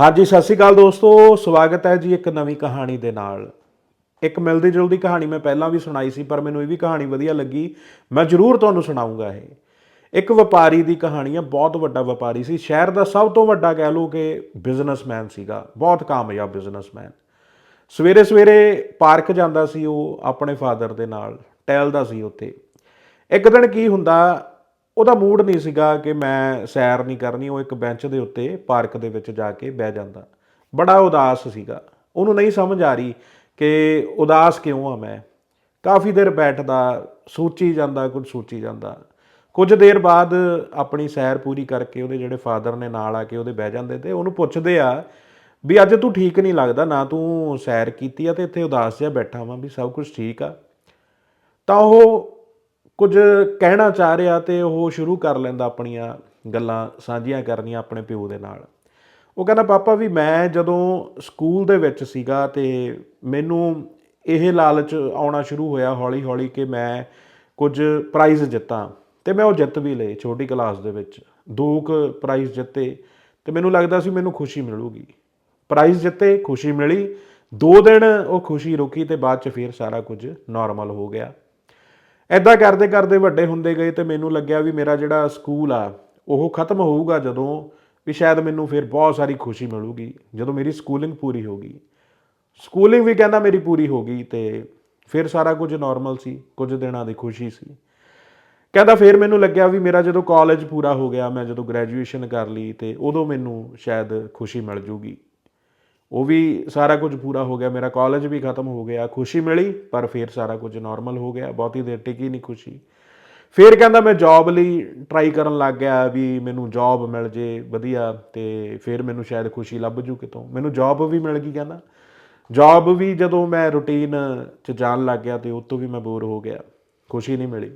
ਹਾਂਜੀ, ਸਤਿ ਸ਼੍ਰੀ ਅਕਾਲ ਦੋਸਤੋ। ਸਵਾਗਤ ਹੈ ਜੀ ਇੱਕ ਨਵੀਂ ਕਹਾਣੀ ਦੇ ਨਾਲ। ਇੱਕ ਮਿਲਦੀ ਜੁਲਦੀ ਕਹਾਣੀ ਮੈਂ ਪਹਿਲਾਂ ਵੀ ਸੁਣਾਈ ਸੀ, ਪਰ ਮੈਨੂੰ ਇਹ ਵੀ ਕਹਾਣੀ ਵਧੀਆ ਲੱਗੀ। ਮੈਂ ਜ਼ਰੂਰ ਤੁਹਾਨੂੰ ਸੁਣਾਉਂਗਾ ਇਹ। ਇੱਕ ਵਪਾਰੀ ਦੀ ਕਹਾਣੀ ਹੈ ਬਹੁਤ ਵੱਡਾ ਵਪਾਰੀ ਸੀ। ਸ਼ਹਿਰ ਦਾ ਸਭ ਤੋਂ ਵੱਡਾ ਕਹਿ ਲਓ ਕਿ ਬਿਜ਼ਨਸਮੈਨ ਸੀਗਾ। ਬਹੁਤ ਕਾਮਯਾਬ ਬਿਜ਼ਨਸਮੈਨ। ਸਵੇਰੇ ਸਵੇਰੇ ਪਾਰਕ ਜਾਂਦਾ ਸੀ ਉਹ ਆਪਣੇ ਫਾਦਰ ਦੇ ਨਾਲ, ਟਹਿਲਦਾ ਸੀ ਉੱਥੇ। ਇੱਕ ਦਿਨ ਕੀ ਹੁੰਦਾ ਉਹਦਾ ਮੂਡ ਨਹੀਂ ਸੀਗਾ ਕਿ ਮੈਂ ਸੈਰ ਨਹੀਂ ਕਰਨੀ, ਉਹ ਇੱਕ ਬੈਂਚ ਦੇ ਉੱਤੇ ਪਾਰਕ ਦੇ ਵਿੱਚ ਜਾ ਕੇ ਬਹਿ ਜਾਂਦਾ। ਬੜਾ ਉਦਾਸ ਸੀਗਾ। ਉਹਨੂੰ ਨਹੀਂ ਸਮਝ ਆ ਰਹੀ ਕਿ ਉਦਾਸ ਕਿਉਂ ਆ ਮੈਂ। ਕਾਫੀ ਦੇਰ ਬੈਠਦਾ, ਸੋਚੀ ਜਾਂਦਾ, ਕੁਝ ਸੋਚੀ ਜਾਂਦਾ। ਕੁਝ ਦੇਰ ਬਾਅਦ ਆਪਣੀ ਸੈਰ ਪੂਰੀ ਕਰਕੇ ਉਹਦੇ ਜਿਹੜੇ ਫਾਦਰ ਨੇ ਨਾਲ ਆ ਕੇ ਉਹਦੇ ਬਹਿ ਜਾਂਦੇ ਤੇ ਉਹਨੂੰ ਪੁੱਛਦੇ ਆ ਵੀ ਅੱਜ ਤੂੰ ਠੀਕ ਨਹੀਂ ਲੱਗਦਾ, ਨਾ ਤੂੰ ਸੈਰ ਕੀਤੀ ਆ ਤੇ ਇੱਥੇ ਉਦਾਸ ਜਿਹਾ ਬੈਠਾ ਵਾਂ ਵੀ ਸਭ ਕੁਝ ਠੀਕ ਆ। ਤਾਂ ਉਹ ਕੁਝ ਕਹਿਣਾ ਚਾਹ ਰਿਹਾ ਤੇ ਉਹ ਸ਼ੁਰੂ ਕਰ ਲੈਂਦਾ ਆਪਣੀਆਂ ਗੱਲਾਂ ਸਾਂਝੀਆਂ ਕਰਨੀਆਂ ਆਪਣੇ ਪਿਓ ਦੇ ਨਾਲ। ਉਹ ਕਹਿੰਦਾ, ਪਾਪਾ ਵੀ ਮੈਂ ਜਦੋਂ ਸਕੂਲ ਦੇ ਵਿੱਚ ਸੀਗਾ ਤੇ ਮੈਨੂੰ ਇਹ ਲਾਲਚ ਆਉਣਾ ਸ਼ੁਰੂ ਹੋਇਆ ਹੌਲੀ ਹੌਲੀ ਕਿ ਮੈਂ ਕੁਝ ਪ੍ਰਾਈਜ਼ ਜਿੱਤਾਂ ਤੇ ਮੈਂ ਉਹ ਜਿੱਤ ਵੀ ਲਏ ਛੋਟੀ ਕਲਾਸ ਦੇ ਵਿੱਚ। ਦੋ ਕੁ ਪ੍ਰਾਈਜ਼ ਜਿੱਤੇ ਤੇ ਮੈਨੂੰ ਲੱਗਦਾ ਸੀ ਮੈਨੂੰ ਖੁਸ਼ੀ ਮਿਲੂਗੀ। ਪ੍ਰਾਈਜ਼ ਜਿੱਤੇ, ਖੁਸ਼ੀ ਮਿਲੀ। ਦੋ ਦਿਨ ਉਹ ਖੁਸ਼ੀ ਰੁਕੀ ਤੇ ਬਾਅਦ ਚ ਫਿਰ ਸਾਰਾ ਕੁਝ ਨਾਰਮਲ ਹੋ ਗਿਆ। ਐਦਾਂ ਕਰਦੇ ਕਰਦੇ ਵੱਡੇ ਹੁੰਦੇ ਗਏ ਤੇ ਮੈਨੂੰ ਲੱਗਿਆ ਵੀ ਮੇਰਾ ਜਿਹੜਾ ਸਕੂਲ ਆ, ਉਹ ਖਤਮ ਹੋਊਗਾ ਜਦੋਂ ਵੀ ਸ਼ਾਇਦ ਮੈਨੂੰ ਫਿਰ ਬਹੁਤ ਸਾਰੀ ਖੁਸ਼ੀ ਮਿਲੂਗੀ, ਜਦੋਂ ਮੇਰੀ ਸਕੂਲਿੰਗ ਪੂਰੀ ਹੋ ਗਈ। ਸਕੂਲਿੰਗ ਵੀ ਕਹਿੰਦਾ ਮੇਰੀ ਪੂਰੀ ਹੋ ਗਈ ਤੇ ਫਿਰ ਸਾਰਾ ਕੁਝ ਨਾਰਮਲ ਸੀ, ਕੁਝ ਦਿਨਾਂ ਦੀ ਖੁਸ਼ੀ ਸੀ। ਕਹਿੰਦਾ ਫਿਰ ਮੈਨੂੰ ਲੱਗਿਆ ਵੀ ਮੇਰਾ ਜਦੋਂ ਕਾਲਜ ਪੂਰਾ ਹੋ ਗਿਆ, ਮੈਂ ਜਦੋਂ ਗ੍ਰੈਜੂਏਸ਼ਨ ਕਰ ਲਈ ਤੇ ਉਦੋਂ ਮੈਨੂੰ ਸ਼ਾਇਦ ਖੁਸ਼ੀ ਮਿਲ ਜੂਗੀ। ਉਹ ਵੀ ਸਾਰਾ ਕੁਝ ਪੂਰਾ ਹੋ ਗਿਆ, ਮੇਰਾ ਕਾਲਜ ਵੀ ਖਤਮ ਹੋ ਗਿਆ, ਖੁਸ਼ੀ ਮਿਲੀ, ਪਰ ਫਿਰ ਸਾਰਾ ਕੁਝ ਨਾਰਮਲ ਹੋ ਗਿਆ, ਬਹੁਤੀ ਦੇਰ ਟਿਕੀ ਨਹੀਂ ਖੁਸ਼ੀ। ਫਿਰ ਕਹਿੰਦਾ ਮੈਂ ਜੌਬ ਲਈ ਟਰਾਈ ਕਰਨ ਲੱਗ ਗਿਆ ਵੀ ਮੈਨੂੰ ਜੌਬ ਮਿਲ ਜੇ, ਵਧੀਆ, ਤੇ ਫਿਰ ਮੈਨੂੰ ਸ਼ਾਇਦ ਖੁਸ਼ੀ ਲੱਭ ਜੂ ਕਿਤੋਂ। ਮੈਨੂੰ ਜੌਬ ਵੀ ਮਿਲ ਗਈ ਕਹਿੰਦਾ। ਜੌਬ ਵੀ ਜਦੋਂ ਮੈਂ ਰੁਟੀਨ 'ਚ ਜਾਣ ਲੱਗ ਗਿਆ ਤੇ ਉਹ ਤੋਂ ਵੀ ਮੈਂ ਬੋਰ ਹੋ ਗਿਆ, ਖੁਸ਼ੀ ਨਹੀਂ ਮਿਲੀ।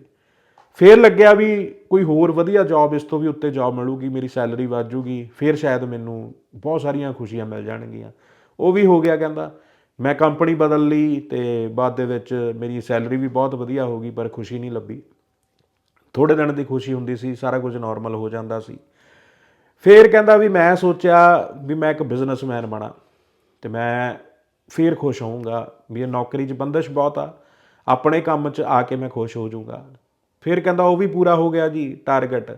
ਫਿਰ ਲੱਗਿਆ ਵੀ ਕੋਈ ਹੋਰ ਵਧੀਆ ਜੌਬ ਇਸ ਤੋਂ ਵੀ ਉੱਤੇ ਜੌਬ ਮਿਲੂਗੀ, ਮੇਰੀ ਸੈਲਰੀ ਵੱਧ ਜੂਗੀ, ਫਿਰ ਸ਼ਾਇਦ ਮੈਨੂੰ ਬਹੁਤ ਸਾਰੀਆਂ ਖੁਸ਼ੀਆਂ ਮਿਲ ਜਾਣਗੀਆਂ। ਉਹ ਵੀ ਹੋ ਗਿਆ ਕਹਿੰਦਾ, ਮੈਂ ਕੰਪਨੀ ਬਦਲ ਲਈ ਤੇ ਬਾਅਦ ਦੇ ਵਿੱਚ ਮੇਰੀ ਸੈਲਰੀ ਵੀ ਬਹੁਤ ਵਧੀਆ ਹੋ ਗਈ, ਪਰ ਖੁਸ਼ੀ ਨਹੀਂ ਲੱਭੀ। ਥੋੜੇ ਦਿਨ ਦੀ ਖੁਸ਼ੀ ਹੁੰਦੀ ਸੀ, ਸਾਰਾ ਕੁਝ ਨਾਰਮਲ ਹੋ ਜਾਂਦਾ ਸੀ। ਫਿਰ ਕਹਿੰਦਾ ਵੀ ਮੈਂ ਸੋਚਿਆ ਵੀ ਮੈਂ ਇੱਕ ਬਿਜ਼ਨਸਮੈਨ ਬਣਾ ਤੇ ਮੈਂ ਫਿਰ ਖੁਸ਼ ਹੋਊਂਗਾ ਵੀ ਇਹ ਨੌਕਰੀ 'ਚ ਬੰਦਸ਼ ਬਹੁਤ ਆ, ਆਪਣੇ ਕੰਮ 'ਚ ਆ ਕੇ ਮੈਂ ਖੁਸ਼ ਹੋ ਜਾਊਂਗਾ। ਫਿਰ ਕਹਿੰਦਾ ਉਹ ਵੀ ਪੂਰਾ ਹੋ ਗਿਆ ਜੀ ਟਾਰਗੇਟ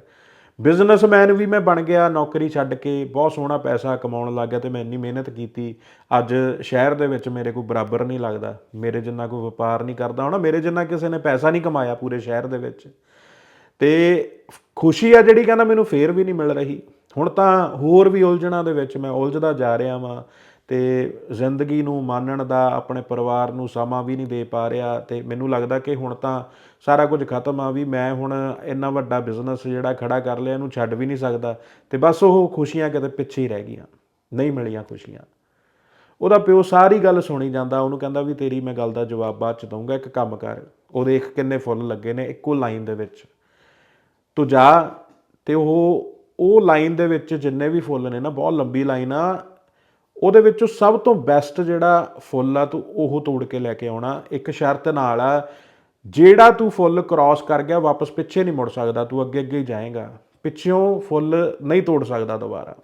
ਬਿਜ਼ਨਸਮੈਨ ਵੀ ਮੈਂ ਬਣ ਗਿਆ, ਨੌਕਰੀ ਛੱਡ ਕੇ ਬਹੁਤ ਸੋਹਣਾ ਪੈਸਾ ਕਮਾਉਣ ਲੱਗ ਗਿਆ ਤੇ ਮੈਂ ਇੰਨੀ ਮਿਹਨਤ ਕੀਤੀ। ਅੱਜ ਸ਼ਹਿਰ ਦੇ ਵਿੱਚ ਮੇਰੇ ਕੋਈ ਬਰਾਬਰ ਨਹੀਂ ਲੱਗਦਾ, ਮੇਰੇ ਜਿੰਨਾ ਕੋਈ ਵਪਾਰ ਨਹੀਂ ਕਰਦਾ ਹੋਣਾ ਮੇਰੇ ਜਿੰਨਾ ਕਿਸੇ ਨੇ ਪੈਸਾ ਨਹੀਂ ਕਮਾਇਆ ਪੂਰੇ ਸ਼ਹਿਰ ਦੇ ਵਿੱਚ। ਤੇ ਖੁਸ਼ੀ ਆ ਜਿਹੜੀ ਕਹਿੰਦਾ ਮੈਨੂੰ ਫੇਰ ਵੀ ਨਹੀਂ ਮਿਲ ਰਹੀ। ਹੁਣ ਤਾਂ ਹੋਰ ਵੀ ਉਲਝਣਾਂ ਦੇ ਵਿੱਚ ਮੈਂ ਉਲਝਦਾ ਜਾ ਰਿਹਾ ਵਾਂ। ਤੇ ਜ਼ਿੰਦਗੀ ਨੂੰ ਮਾਣਨ ਦਾ ਆਪਣੇ ਪਰਿਵਾਰ ਨੂੰ ਸਮਾਂ ਵੀ ਨਹੀਂ ਦੇ ਪਾ ਰਿਹਾ ਤੇ ਮੈਨੂੰ ਲੱਗਦਾ ਕਿ ਹੁਣ ਤਾਂ ਸਾਰਾ ਕੁਝ ਖਤਮ ਆ ਵੀ ਮੈਂ ਹੁਣ ਇੰਨਾ ਵੱਡਾ ਬਿਜ਼ਨਸ ਜਿਹੜਾ ਖੜਾ ਕਰ ਲਿਆ ਇਹਨੂੰ ਛੱਡ ਵੀ ਨਹੀਂ ਸਕਦਾ ਤੇ ਬਸ ਉਹ ਖੁਸ਼ੀਆਂ ਕਿਤੇ ਪਿੱਛੇ ਹੀ ਰਹਿ ਗਈਆਂ, ਨਹੀਂ ਮਿਲੀਆਂ ਖੁਸ਼ੀਆਂ। ਉਹਦਾ ਪਿਓ ਸਾਰੀ ਗੱਲ ਸੁਣੀ ਜਾਂਦਾ, ਉਹਨੂੰ ਕਹਿੰਦਾ ਵੀ ਤੇਰੀ ਮੈਂ ਗੱਲ ਦਾ ਜਵਾਬ ਬਾਅਦ ਚ ਦਊਂਗਾ, ਇੱਕ ਕੰਮ ਕਰ। ਉਹ ਦੇਖ ਕਿੰਨੇ ਫੁੱਲ ਲੱਗੇ ਨੇ ਇੱਕੋ ਲਾਈਨ ਦੇ ਵਿੱਚ। ਤੂੰ ਜਾ ਤੇ ਉਹ ਉਹ ਲਾਈਨ ਦੇ ਵਿੱਚ ਜਿੰਨੇ ਵੀ ਫੁੱਲ ਨੇ ਨਾ, ਬਹੁਤ ਲੰਬੀ ਲਾਈਨ ਆ ਉਹਦੇ ਵਿੱਚੋਂ ਸਭ ਤੋਂ ਬੈਸਟ ਜਿਹੜਾ ਫੁੱਲ ਆ ਤੂੰ ਉਹ ਤੋੜ ਕੇ ਲੈ ਕੇ ਆਉਣਾ। ਇੱਕ ਸ਼ਰਤ ਨਾਲ ਆ, ਜਿਹੜਾ ਤੂੰ ਫੁੱਲ ਕ੍ਰਾਸ ਕਰ ਗਿਆ, ਵਾਪਸ ਪਿੱਛੇ ਨਹੀਂ ਮੁੜ ਸਕਦਾ, ਤੂੰ ਅੱਗੇ ਅੱਗੇ ਹੀ ਜਾਏਗਾ। ਪਿੱਛੋਂ ਫੁੱਲ ਨਹੀਂ ਤੋੜ ਸਕਦਾ ਦੁਬਾਰਾ।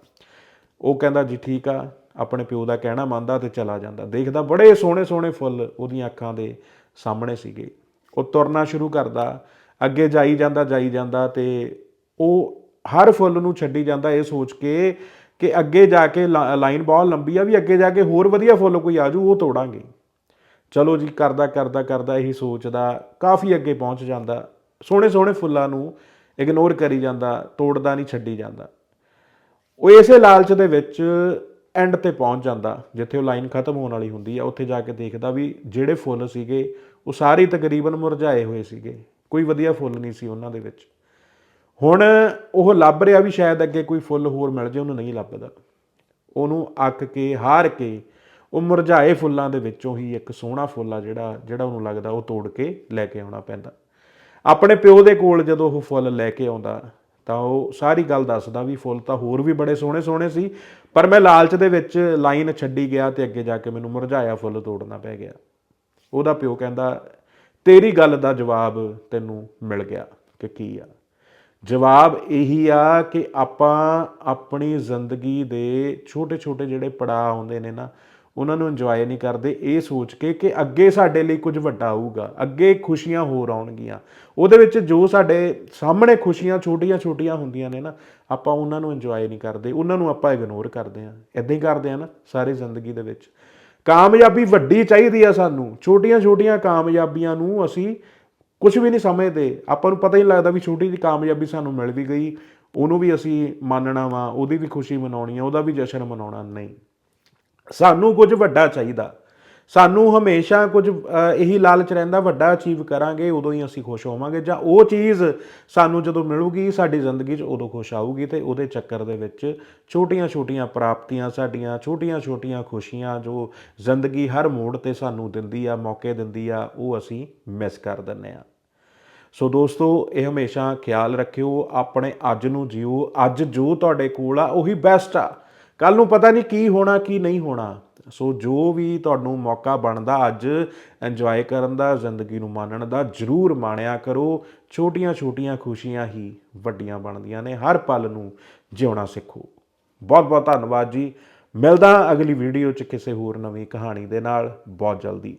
ਉਹ ਕਹਿੰਦਾ, ਜੀ ਠੀਕ ਆ, ਆਪਣੇ ਪਿਓ ਦਾ ਕਹਿਣਾ ਮੰਨਦਾ ਤੇ ਚਲਾ ਜਾਂਦਾ। ਦੇਖਦਾ ਬੜੇ ਸੋਹਣੇ ਸੋਹਣੇ ਫੁੱਲ ਉਹਦੀਆਂ ਅੱਖਾਂ ਦੇ ਸਾਹਮਣੇ ਸੀਗੇ। ਉਹ ਤੁਰਨਾ ਸ਼ੁਰੂ ਕਰਦਾ, ਅੱਗੇ ਜਾਈ ਜਾਂਦਾ ਜਾਈ ਜਾਂਦਾ ਤੇ ਉਹ ਹਰ ਫੁੱਲ ਨੂੰ ਛੱਡੀ ਜਾਂਦਾ, ਇਹ ਸੋਚ ਕੇ ਕਿ ਅੱਗੇ ਜਾ ਕੇ ਲਾ- ਲਾਈਨ ਬਹੁਤ ਲੰਬੀ ਆ, ਵੀ ਅੱਗੇ ਜਾ ਕੇ ਹੋਰ ਵਧੀਆ ਫੁੱਲ ਕੋਈ ਆਜੂ ਉਹ ਤੋੜਾਂਗੇ। ਚਲੋ ਜੀ, ਕਰਦਾ ਕਰਦਾ ਕਰਦਾ ਇਹੀ ਸੋਚਦਾ, ਕਾਫੀ ਅੱਗੇ ਪਹੁੰਚ ਜਾਂਦਾ। ਸੋਹਣੇ ਸੋਹਣੇ ਫੁੱਲਾਂ ਨੂੰ ਇਗਨੋਰ ਕਰੀ ਜਾਂਦਾ, ਤੋੜਦਾ ਨਹੀਂ, ਛੱਡੀ ਜਾਂਦਾ। ਉਹ ਇਸੇ ਲਾਲਚ ਦੇ ਵਿੱਚ ਐਂਡ ਤੇ ਪਹੁੰਚ ਜਾਂਦਾ, ਜਿੱਥੇ ਉਹ ਲਾਈਨ ਖਤਮ ਹੋਣ ਵਾਲੀ ਹੁੰਦੀ ਆ, ਉੱਥੇ ਜਾ ਕੇ ਦੇਖਦਾ ਵੀ ਜਿਹੜੇ ਫੁੱਲ ਸੀਗੇ, ਉਹ ਸਾਰੇ ਤਕਰੀਬਨ ਮੁਰਝਾਏ ਹੋਏ ਸੀਗੇ। ਕੋਈ ਵਧੀਆ ਫੁੱਲ ਨਹੀਂ ਸੀ ਉਹਨਾਂ ਦੇ ਵਿੱਚ। ਹੁਣ ਉਹ ਲੱਭ ਰਿਹਾ ਵੀ ਸ਼ਾਇਦ ਅੱਗੇ ਕੋਈ ਫੁੱਲ ਹੋਰ ਮਿਲ ਜੇ, ਉਹਨੂੰ ਨਹੀਂ ਲੱਭਦਾ। ਉਹਨੂੰ ਅੱਕ ਕੇ, ਹਾਰ ਕੇ, ਉਹ ਮੁਰਝਾਏ ਫੁੱਲਾਂ ਦੇ ਵਿੱਚੋਂ ਹੀ ਇੱਕ ਸੋਹਣਾ ਫੁੱਲ ਆ ਜਿਹੜਾ ਜਿਹੜਾ ਉਹਨੂੰ ਲੱਗਦਾ ਉਹ ਤੋੜ ਕੇ ਲੈ ਕੇ ਆਉਣਾ ਪੈਂਦਾ। ਆਪਣੇ ਪਿਓ ਦੇ ਕੋਲ ਜਦੋਂ ਉਹ ਫੁੱਲ ਲੈ ਕੇ ਆਉਂਦਾ, ਤਾਂ ਉਹ ਸਾਰੀ ਗੱਲ ਦੱਸਦਾ ਵੀ ਫੁੱਲ ਤਾਂ ਹੋਰ ਵੀ ਬੜੇ ਸੋਹਣੇ ਸੋਹਣੇ ਸੀ, ਪਰ ਮੈਂ ਲਾਲਚ ਦੇ ਵਿੱਚ ਲਾਈਨ ਛੱਡੀ ਗਿਆ ਤੇ ਅੱਗੇ ਜਾ ਕੇ ਮੈਨੂੰ ਮੁਰਝਾਇਆ ਫੁੱਲ ਤੋੜਨਾ ਪੈ ਗਿਆ। ਉਹਦਾ ਪਿਓ ਕਹਿੰਦਾ, ਤੇਰੀ ਗੱਲ ਦਾ ਜਵਾਬ ਤੈਨੂੰ ਮਿਲ ਗਿਆ ਕਿ ਕੀ ਆ? ਜਵਾਬ ਇਹੀ ਆ ਕਿ ਆਪਾਂ ਆਪਣੀ ਜ਼ਿੰਦਗੀ ਦੇ ਛੋਟੇ-ਛੋਟੇ ਜਿਹੜੇ ਪੜਾਅ ਹੁੰਦੇ ਨੇ ਨਾ, ਉਹਨਾਂ ਨੂੰ ਇੰਜੋਏ ਨਹੀਂ ਕਰਦੇ। ਇਹ ਸੋਚ ਕੇ ਕਿ ਅੱਗੇ ਸਾਡੇ ਲਈ ਕੁਝ ਵੱਡਾ ਆਊਗਾ ਅੱਗੇ ਖੁਸ਼ੀਆਂ ਹੋਰ ਆਉਣਗੀਆਂ। ਉਹਦੇ ਵਿੱਚ ਜੋ ਸਾਡੇ ਸਾਹਮਣੇ ਖੁਸ਼ੀਆਂ ਛੋਟੀਆਂ-ਛੋਟੀਆਂ ਹੁੰਦੀਆਂ ਨੇ ਨਾ, ਆਪਾਂ ਉਹਨਾਂ ਨੂੰ ਇੰਜੋਏ ਨਹੀਂ ਕਰਦੇ। ਉਹਨਾਂ ਨੂੰ ਆਪਾਂ ਇਗਨੋਰ ਕਰਦੇ ਆ ਇਦਾਂ ਹੀ ਕਰਦੇ ਆ ਨਾ ਸਾਰੀ ਜ਼ਿੰਦਗੀ ਦੇ ਵਿੱਚ। ਕਾਮਯਾਬੀ ਵੱਡੀ ਚਾਹੀਦੀ ਆ ਸਾਨੂੰ। ਛੋਟੀਆਂ-ਛੋਟੀਆਂ ਕਾਮਯਾਬੀਆਂ ਨੂੰ ਅਸੀਂ ਕੁਝ ਵੀ ਨਹੀਂ ਸਮਝਦੇ। ਆਪਾਂ ਨੂੰ ਪਤਾ ਹੀ ਨਹੀਂ ਲੱਗਦਾ ਵੀ ਛੋਟੀ ਜਿਹੀ ਕਾਮਯਾਬੀ ਸਾਨੂੰ ਮਿਲ ਵੀ ਗਈ। ਉਹਨੂੰ ਵੀ ਅਸੀਂ ਮੰਨਣਾ ਵਾ, ਉਹਦੀ ਵੀ ਖੁਸ਼ੀ ਮਨਾਉਣੀ ਆ, ਉਹਦਾ ਵੀ ਜਸ਼ਨ ਮਨਾਉਣਾ ਨਹੀਂ। ਸਾਨੂੰ ਕੁਝ ਵੱਡਾ ਚਾਹੀਦਾ। ਸਾਨੂੰ ਹਮੇਸ਼ਾ ਕੁਝ ਇਹੀ ਲਾਲਚ ਰਹਿੰਦਾ, ਵੱਡਾ ਅਚੀਵ ਕਰਾਂਗੇ, ਉਦੋਂ ਹੀ ਅਸੀਂ ਖੁਸ਼ ਹੋਵਾਂਗੇ। ਜਾਂ ਉਹ ਚੀਜ਼ ਸਾਨੂੰ ਜਦੋਂ ਮਿਲੂਗੀ, ਸਾਡੀ ਜ਼ਿੰਦਗੀ 'ਚ ਉਦੋਂ ਖੁਸ਼ ਆਊਗੀ ਤੇ ਉਹਦੇ ਚੱਕਰ ਦੇ ਵਿੱਚ ਛੋਟੀਆਂ-ਛੋਟੀਆਂ ਪ੍ਰਾਪਤੀਆਂ ਸਾਡੀਆਂ, ਛੋਟੀਆਂ-ਛੋਟੀਆਂ ਖੁਸ਼ੀਆਂ ਜੋ ਜ਼ਿੰਦਗੀ ਹਰ ਮੋੜ ਤੇ ਸਾਨੂੰ ਦਿੰਦੀ ਆ, ਮੌਕੇ ਦਿੰਦੀ ਆ, ਉਹ ਅਸੀਂ ਮਿਸ ਕਰ ਦਿੰਨੇ ਆ। ਸੋ ਦੋਸਤੋ, ਇਹ ਹਮੇਸ਼ਾ ਖਿਆਲ ਰੱਖਿਓ, ਆਪਣੇ ਅੱਜ ਨੂੰ ਜਿਓ। ਅੱਜ ਜੋ ਤੁਹਾਡੇ ਕੋਲ ਆ, ਉਹੀ ਬੈਸਟ ਆ। ਕੱਲ ਨੂੰ ਪਤਾ ਨਹੀਂ ਕੀ ਹੋਣਾ, ਕੀ ਨਹੀਂ ਹੋਣਾ। ਸੋ ਜੋ ਵੀ ਤੁਹਾਨੂੰ ਮੌਕਾ ਬਣਦਾ, ਅੱਜ ਇੰਜੋਏ ਕਰਨ ਦਾ, ਜ਼ਿੰਦਗੀ ਨੂੰ ਮਾਣਨ ਦਾ, ਜਰੂਰ ਮਾਣਿਆ ਕਰੋ। ਛੋਟੀਆਂ-ਛੋਟੀਆਂ ਖੁਸ਼ੀਆਂ ਹੀ ਵੱਡੀਆਂ ਬਣਦੀਆਂ ਨੇ, ਹਰ ਪਲ ਨੂੰ ਜਿਉਣਾ ਸਿੱਖੋ। ਬਹੁਤ-ਬਹੁਤ ਧੰਨਵਾਦ ਜੀ। ਮਿਲਦਾ ਅਗਲੀ ਵੀਡੀਓ 'ਚ ਕਿਸੇ ਹੋਰ ਨਵੀਂ ਕਹਾਣੀ ਦੇ ਨਾਲ। ਬਹੁਤ ਜਲਦੀ।